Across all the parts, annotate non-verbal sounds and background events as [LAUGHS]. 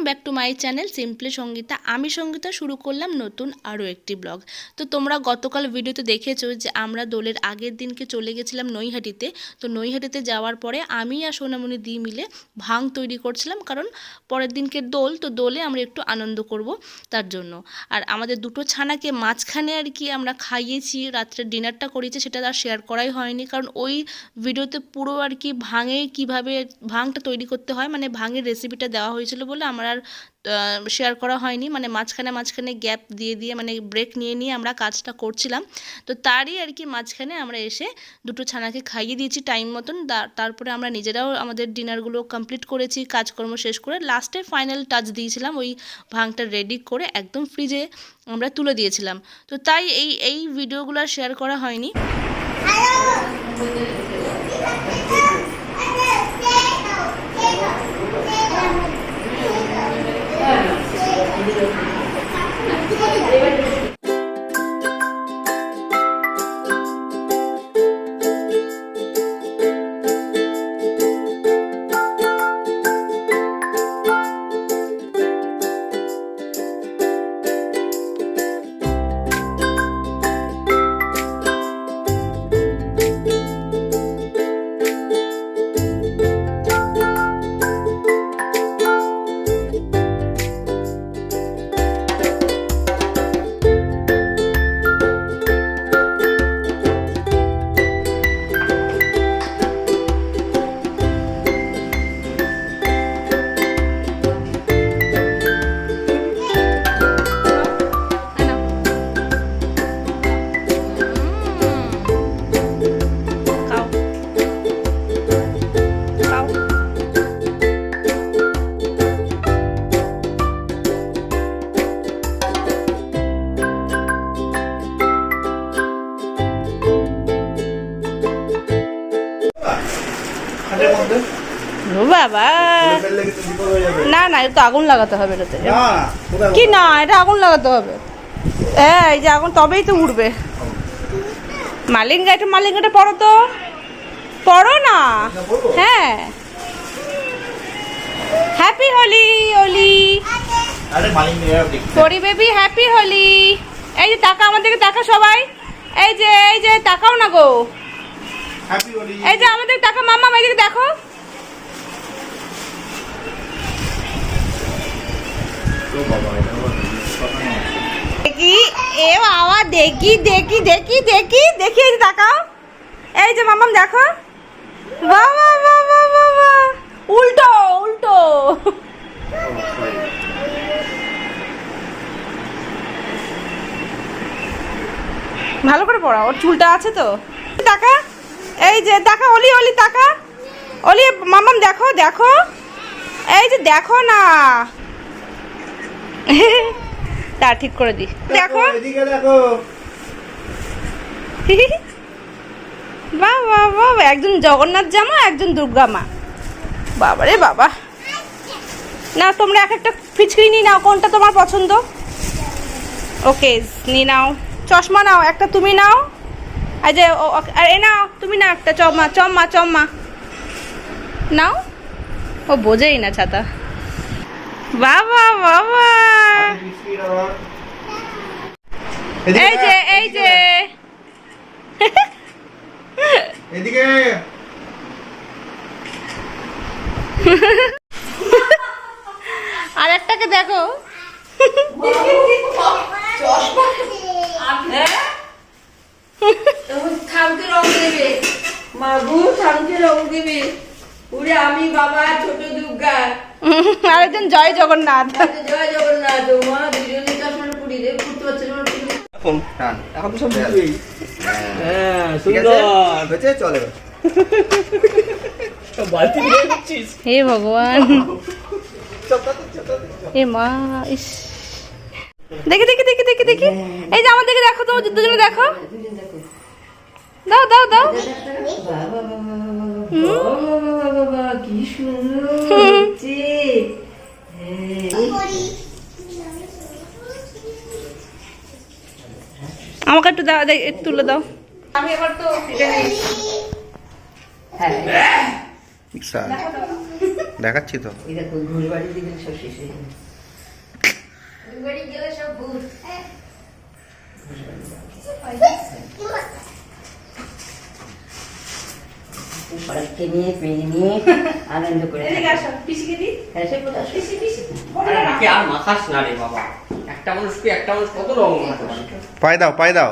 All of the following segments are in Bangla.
Welcome back to my channel simply Sangeeta আমি সঙ্গীতা, শুরু করলাম নতুন আরও একটি ব্লগ তো তোমরা গতকাল ভিডিওতে দেখেছ যে আমরা দোলের আগের দিনকে চলে গেছিলাম নৈহাটিতে। তো নৈহাটিতে যাওয়ার পরে আমি আর সোনামণি দি মিলে ভাং তৈরি করছিলাম, কারণ পরের দিনকে দোল, তো দোলে আমরা একটু আনন্দ করব তার জন্য। আর আমাদের দুটো ছানাকে মাঝখানে আর কি আমরা খাইয়েছি, রাত্রে ডিনারটা করেছি, সেটা আর শেয়ার করাই হয়নি, কারণ ওই ভিডিওতে পুরো আর কি ভাঙে কীভাবে ভাংটা তৈরি করতে হয় মানে ভাঙের রেসিপিটা দেওয়া হয়েছিল বলে আমার আর শেয়ার করা হয়নি। মানে মাঝখানে মাঝখানে গ্যাপ দিয়ে দিয়ে মানে ব্রেক নিয়ে নিয়ে আমরা কাজটা করছিলাম। তো তারই আর কি মাঝখানে আমরা এসে দুটো ছানাকে খাইয়ে দিয়েছি টাইম মতন। তারপরে আমরা নিজেরাও আমাদের ডিনারগুলো কমপ্লিট করেছি, কাজকর্ম শেষ করে লাস্টে ফাইনাল টাচ দিয়েছিলাম ওই ভাংটা রেডি করে একদম ফ্রিজে আমরা তুলে দিয়েছিলাম। তো তাই এই এই ভিডিওগুলো শেয়ার করা হয়নি। মধ্যে বাবা। না না এটা তো আগুন লাগাতে হবে এটাতে কি না এটা আগুন লাগাতে হবে। হ্যাঁ এই যে আগুন তবেই তো উঠবে মালিঙ্গা মালিঙ্গাটা পড়ো তো। পড়ো না। হ্যাঁ। Happy Holi baby happy Holi এই যে টাকা আমাদেরকে সবাই। এই যে এই যে তাকাও না গো। এই যে আমাদের টাকা মামা এদিকে দেখো। দেখি এ বাবা দেখি দেখি দেখি দেখি দেখি এই তাকাও। এই যে মামাম দেখো। বাবা বাবা বাবা উল্টো উল্টো। ভালো করে পড়া ওর চুলটা আছে তো? এই যে টাকা অলি অলি টাকা অলি মামাম দেখো দেখো। এই যে দেখো না। তা ঠিক করে দি দেখো এদিকে দেখো। বাহ বাহ বাহ একজন জগন্নাথ জামা একজন দুর্গা মা। বাবা রে বাবা। না তোমরা এক একটা ফিচকিরি নিয়ে নাও কোনটা তোমার পছন্দ? ওকে নিয়ে নাও। চশমা নাও একটা তুমি নাও। আর যে ও- ও- আর এ নাও তুমি না একটা চম্মা চম্মা চম্মা নাও। ও বোঝেই না ছাতা। বাবা বাবা। এই যে এই যে। এদিকে। আর একটাকে দেখো থামকে রং দেবে। মাগু থামকে রং দেবে। উড়ে আমি বাবা ছোট দুর্গা। আরেকজন জয় জগন্নাথ। জয় জগন্নাথ। মা দুজনে চশমাটা পুড়ি রে পুড়তে পারছে না এখন টান। এখন সব হ্যাঁ। সুন্দর। হয়েছে? চলে হে ভগবান। এ মা ইস। দেখি দেখি দেখি দেখি দেখি। এই যে আমার দেখে দেখো তো দুজনে দেখো। দাও দাও দাও। কি সুন্দর আমাকে একটু দাও দে- একটু তুলে দাও। আমি এবার তো হ্যাঁ। দেখাচ্ছি তো। সব সবাইকে নিয়ে পেয়ে নিয়ে [LAUGHS] আনন্দ করে হ্যাঁ কোথায়? আরে আর মাথাস না রে বাবা। একটা মানুষ কি একটা মানুষ কত রং পায়ে দাও পায়ে দাও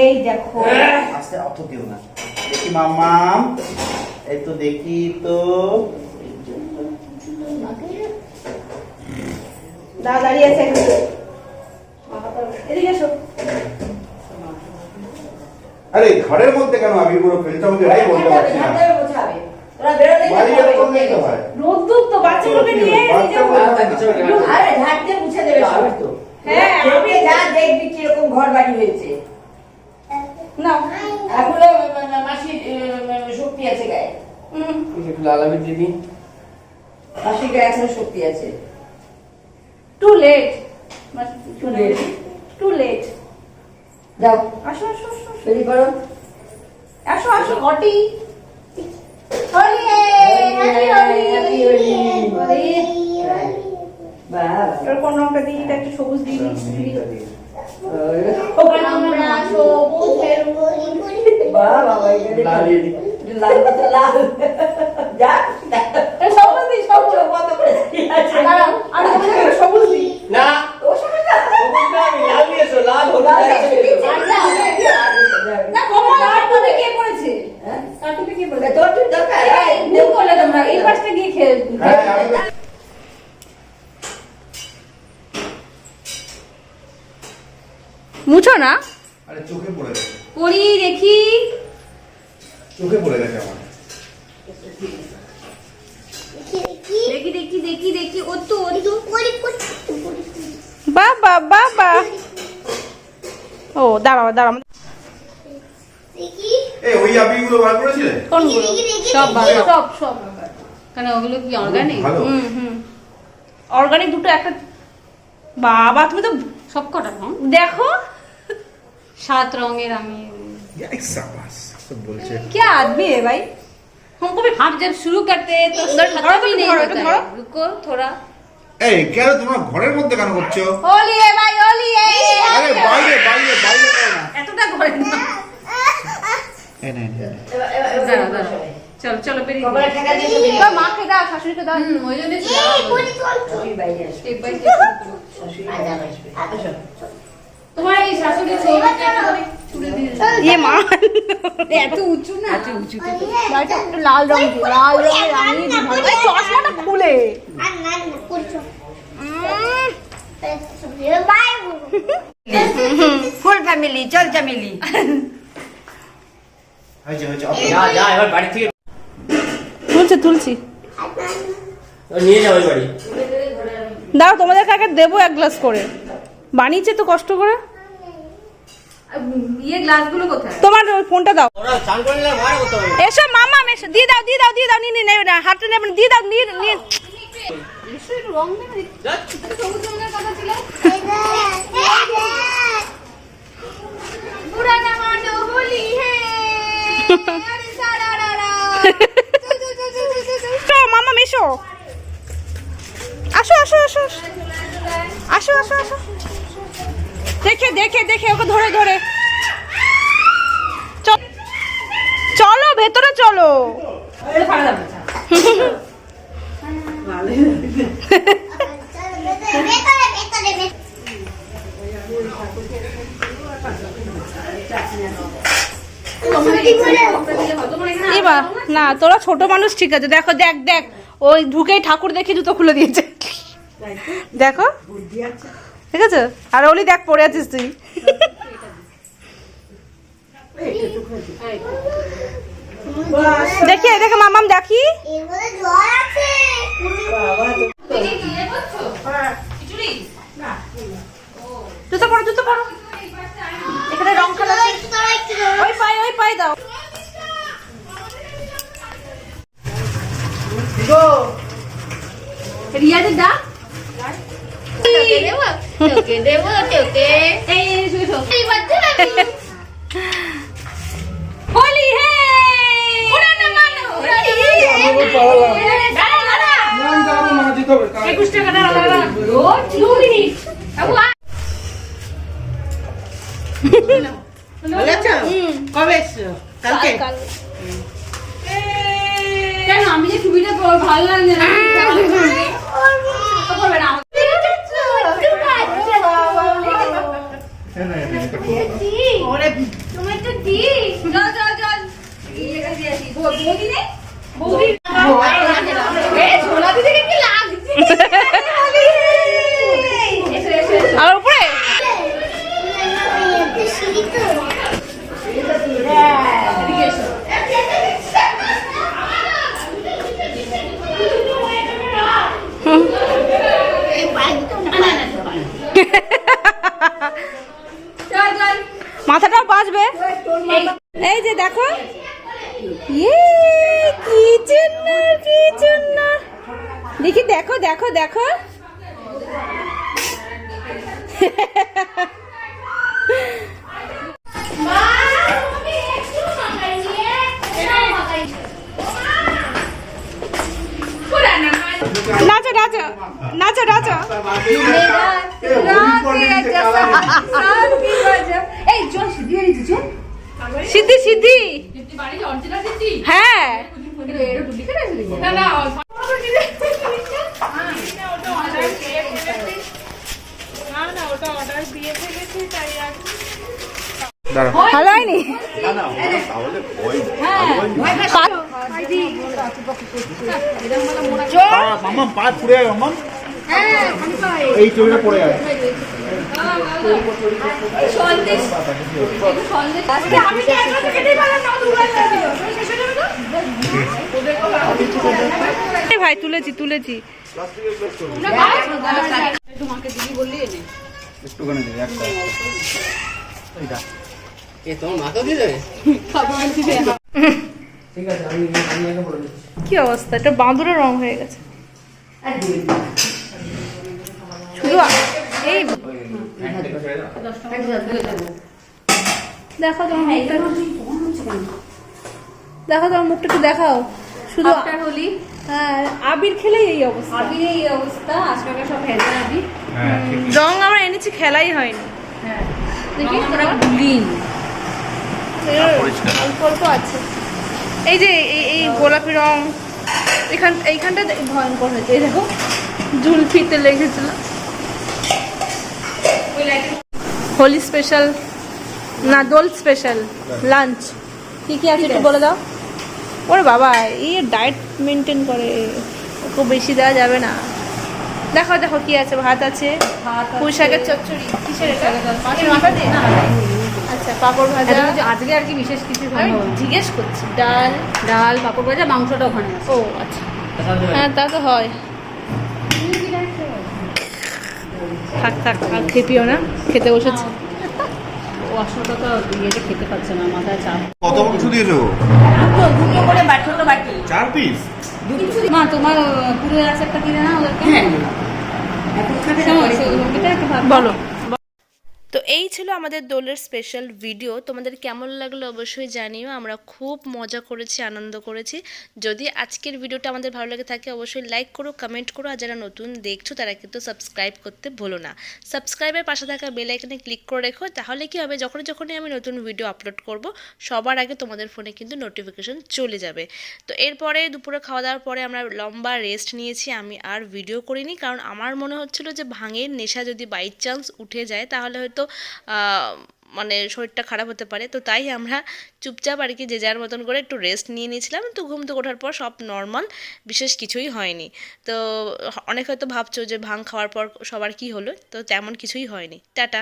এই দেখো আস্তে অত দিও না দেখি মামাম এই তো দেখি তো। দা দাঁড়িয়ে আছে এদিকে এসো। আরে ঘরের মধ্যে কেন আমি পুরো এটাই বলতে পারছি না। ওরা বেরোলে বাড়ি বের করলেই তো হয়। রোদ্দুর তো বাচ্চাগুলোকে নিয়ে বাচ্চা আরে ঝাড় দিয়ে মুছে দেবে সব তো হ্যাঁ, আমি যা দেখবি কীরকম ঘর বাড়ি হয়েছে শক্তি আছে গায়ে। একটু লালাবি দিদি গায়ে এখনও শক্তি আছে। Two late. টু লেট যাও। আসো আসো আসো। করো। আসো আসো। সবুজ দিয়ে দি। লাল মতো লাল যা সবুজ দিই সবুজ চোখ বন্ধ করে দাঁড়িয়ে আছে। দাঁড়াও, আমি তোমাদের সবুজ দিই না ও সবাই না। সবুজ না, আমি লাল দিয়েছ লাল হলুদ লাল না কমল কার্টুনে কে করেছে? কে করেছে তোর কি দরকার? এই, করলে তোমরা এই পাশটা গিয়ে খেয়ে আমি তো- মুছো না আরে চোখে পড়ে করি দেখি চোখে পড়ে গেছে আমার। দেখি দেখি দেখি দেখি ও তো ও তো বাবা বাবা। ও দাঁড়াও দাঁড়াও। এই ওই আবিগুলো বার করেছিলে? কোনগুলো? সব ভালো সব সব কেন ওগুলো কি অর্গানিক হুম হুম। অর্গানিক দুটো একটা বাবা তুমি তো সব কটা দেখো। সাত রঙের আমি সাবাস তো বলছে কে আদমি है भाई हमको भी हम जब शुरू करते हैं तो धरो, खत्म ही नहीं धरो, होता धरो। है रुको थोड़ा এই কেন তোমরা ঘরের মধ্যে কেন করছো होली है भाई होली है আরে বাইরে বাইরে বাইরে করো না এতটা ঘরে না এই নে, নে, নে। এবার- এবার- এবার দাঁড়াও, বসো দাঁড়াও। সবাই। চলো চলো বেরিয়ে কপালে ঠেকা দিয়ে তুমি তো মাকে দাও শাশুড়িকে দাও হুম, ওই জন্য শাশুড়ি বাইরে আসবে। স্টেপ বাই স্টেপ শাশুড়ি বাইরে আসবে। আসো। তোমার এই শাশুড়ি ছবিটা এত উঁচু না এত একটু লাল রং লাল রঙের রাঙিয়ে চশমাটা খুলে ফুল ফ্যামিলি চল এবার তুলছি তুলছি নিয়ে যাও বাড়ি দাও তোমাদের কাকে দেবো এক গ্লাস করে। বানিয়েছে তো কষ্ট করে। তোমার ওই ফোনটা দাও। এসো মামা এসো। দিয়ে দাও দিয়ে দাও দিয়ে দাও নিয়ে নিয়ে না হাতটা নেবে না, দিয়ে দাও নিয়ে নিয়ে। [LAUGHS] পুরানা মানো হোলি [LAUGHS] দেখে ওকে ধরে ধরে। চলো, ভেতরে চলো। এবার না, তোরা ছোট মানুষ ঠিক আছে। দেখো, দেখ দেখ। ওই ঢুকেই ঠাকুর দেখে জুতো খুলে দিয়েছে। দেখো। ঠিক আছে? আর ওলি দেখ, পড়ে আছিস তুই। দেখি দেখে মামাম দেখি। পরো, জুতো পরো। এখানে রং খেলা ওই পায়ে ওই পায়ে দাও রিয়াদের ডাক তোকে দেবো তোকে দেবো তোকে এই এই শুয়ে শো এই বাচ্চা আমি হোলি হে উড়ানো মানো উড়ানো দাঁড়া দাঁড়া একুশ টাকা দাঁড়া দাঁড়া ও দু মিনিট বাবু আ- কবে এসছো কালকে কেন আমি যে টুপিটা ভালো লাগছে না তোমার তো দি দিয়ে আসি বৌ- বৌদি নেই বৌদি নাচো নাচো নাচো নাচো। এই চল সিদ্ধি চল সিদ্ধি সিদ্ধি। বাড়ি অরিজিনাল সিদ্ধি? হ্যাঁ এর ডুপ্লিকেট আছে নাকি? না না ভালো হয়নি? মাম্মা পা পুড়ে গেল এই চুলটা পড়ে গেছে সন্দেশ একটু সন্দেশ আজকে আমি তো? একলা একটুখানি দিবি একটা। এইটা এ তোমার মাথা দিয়ে দেবে ঠিক আছে আমি আমি বলে দিচ্ছি। কি অবস্থা? এটা বাঁদুরের রং হয়ে গেছে। শুধু আ- এই দেখো তোমার মুখটা। দেখো তোমার মুখটা একটু দেখাও। শুধু আফটার হোলি হ্যাঁ আবির খেলেই এই অবস্থা। আবির এই অবস্থা আজকালকার সব হেলতে আবি রং আমরা এনেছি খেলাই হয়নি। দেখি তোরা। গুলিন। অল্প অল্প আছে। এই যে এই এই গোলাপি রং এখান এইখানটা ভয়ঙ্কর হয়েছে। এই দেখো জুলফিতে লেগেছিল। হোলি স্পেশাল না দোল স্পেশাল লাঞ্চ। কি কি আছে একটু বলে দাও। ওরে বাবা এই ডায়েট মেনটেন করে খুব বেশি দেওয়া যাবে না। দেখো দেখো কি আছে ভাত আছে পুঁই শাকের চচ্চড়ি। কিসের এটা? মাথা দিয়ে? আচ্ছা পাঁপড় ভাজা। আজকে আর কি বিশেষ কিছু আমি জিজ্ঞেস করছি। ডাল ডাল পাপড় ভাজা মাংসটা ওখানে ও আচ্ছা। হ্যাঁ। তা তো হয়। থাক থাক আর খেপিও না। খেতে বসেছে। আসলটা তো ইয়েতে খেতে পারছে না মাথায় চাপ। কত দিয়েছ? দুটো করে বা ছোট বাটি। চার পিস মা তোমার পুরো আছে একটা কিনে না ওদেরকে। হ্যাঁ। বলো। তো এই ছিল আমাদের দোলের স্পেশাল ভিডিও তোমাদের কেমন লাগল অবশ্যই জানিও। আমরা খুব মজা করেছি, আনন্দ করেছি। যদি আজকের ভিডিওটা আমাদের ভালো লাগে থাকে, অবশ্যই লাইক করো কমেন্ট করো। আর যারা নতুন দেখছ, তারা কিন্তু সাবস্ক্রাইব করতে ভুলো না। সাবস্ক্রাইবের পাশে থাকা বেল আইকনে ক্লিক করে রেখো। তাহলে কি হবে? যখন যখনই আমি নতুন ভিডিও আপলোড করব, সবার আগে তোমাদের ফোনে কিন্তু নোটিফিকেশন চলে যাবে। তো এরপরে দুপুরে খাওয়া দাওয়ার পরে আমরা লম্বা রেস্ট নিয়েছি। আমি আর ভিডিও করিনি, কারণ আমার মনে হচ্ছিল যে ভাঙের নেশা যদি বাই চান্স উঠে যায়, তাহলে হয়তো আহ, মানে শরীরটা খারাপ হতে পারে। তো তাই আমরা চুপচাপ আর কি যে যার মতন করে একটু রেস্ট নিয়ে নিয়েছিলাম। তো ঘুম থেকে ওঠার পর সব নর্মাল বিশেষ কিছুই হয়নি। তো অনেক হয়তো ভাবছ যে ভাং খাওয়ার পর সবার কি হলো? তো তেমন কিছুই হয়নি। টাটা।